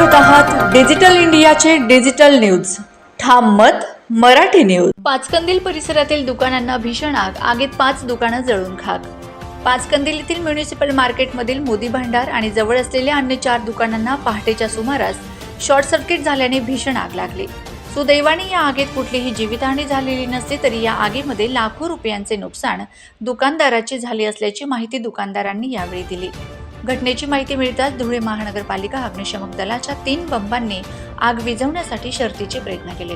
Digital इंडियाचे digital news. ठाम मत मराठी न्यूज. पाचकंदील परिसरातील दुकानांना भीषण आग आगीत पाच दुकानं जळून खाक. पाचकंदील येथील म्युनिसिपल मार्केटमधील मोदी भांडार आणि जवळ असलेल्या अन्य चार दुकानांना पहाटेच्या सुमारास शॉर्ट सर्किट झाल्याने भीषण आग लागली. सुदैवाने या आगीत कुठलीही जीवितहानी झालेली नसली तरी या आगीमध्ये लाखो रुपयांचे नुकसान दुकानदाराचे झाले असल्याची माहिती दुकानदारांनी यावेळी दिली. घटनेची माहिती मिळताच धुळे महानगरपालिका अग्निशमक दलाच्या तीन बंबांनी आग विझवण्यासाठी शर्तीचे प्रयत्न केले.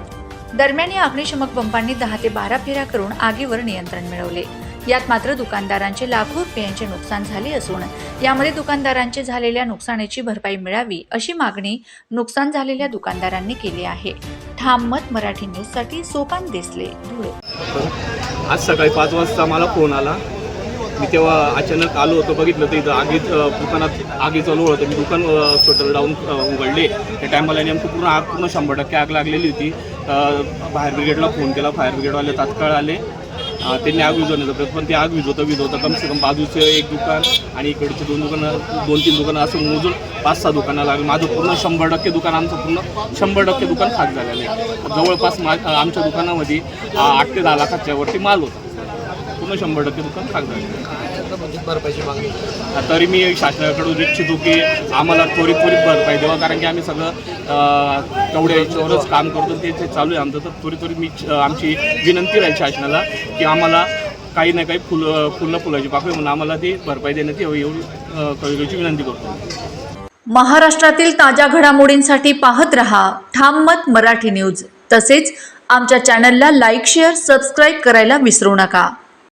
दरम्यान या अग्निशमक बंबांनी दहा ते बारा फेऱ्या करून आगीवर नियंत्रण मिळवले. यात मात्र दुकानदारांचे लाखो रुपयांचे नुकसान झाले असून यामध्ये दुकानदारांचे झालेल्या नुकसानीची भरपाई मिळावी अशी मागणी नुकसान झालेल्या दुकानदारांनी केली आहे. ठाम मत मराठी न्यूजसाठी सोपान देसले धुळे. आज सकाळी पाच वाजता मला फोन आला. मी तेव्हा अचानक आलो होतो बघितलं तर इथं आगीत दुकानात आगीचं लोळ होतं. मी दुकान शटर लावून उघडले. त्या टायमाला नेमकं पूर्ण आग पूर्ण शंभर टक्के आग लागलेली होती. फायर ब्रिगेडला फोन केला. फायर ब्रिगेडवाले तात्काळ आले. त्यांनी आग विजवण्याचा प्रयत्न पण ते आग विझवतं विझवतं कमसे कम बाजूचं एक दुकान आणि इकडचे दोन दुकानं दोन तीन दुकानं असं मोजून पाच सहा दुकानं लागली. माझं पूर्ण शंभर टक्के दुकान आमचं पूर्ण शंभर टक्के दुकान खाक झालेलं आहे. जवळपास मा आमच्या दुकानामध्ये आठ ते दहा लाखाच्या वरती माल होता. पूर्ण शंभर टक्के दुकान आहे भरपाईची मागणी. तरी मी शासनाकडून इच्छितो की आम्हाला त्वरित त्वरित भरपाई द्यावा कारण की आम्ही सगळं तेवढ्या याच्यावरच काम करतो ते ते चालू आहे आमचं तर त्वरित त्वरित मी आमची विनंती राहील शासनाला की आम्हाला काही ना काही फुल फुलं फुलाची पाकळी म्हणून आम्हाला ती भरपाई देण्यात यावी एवढी कळकळीची विनंती करतो. महाराष्ट्रातील ताज्या घडामोडींसाठी पाहत रहा ठाम मत मराठी न्यूज. तसेच आमच्या चॅनलला लाईक शेअर सबस्क्राईब करायला विसरू नका.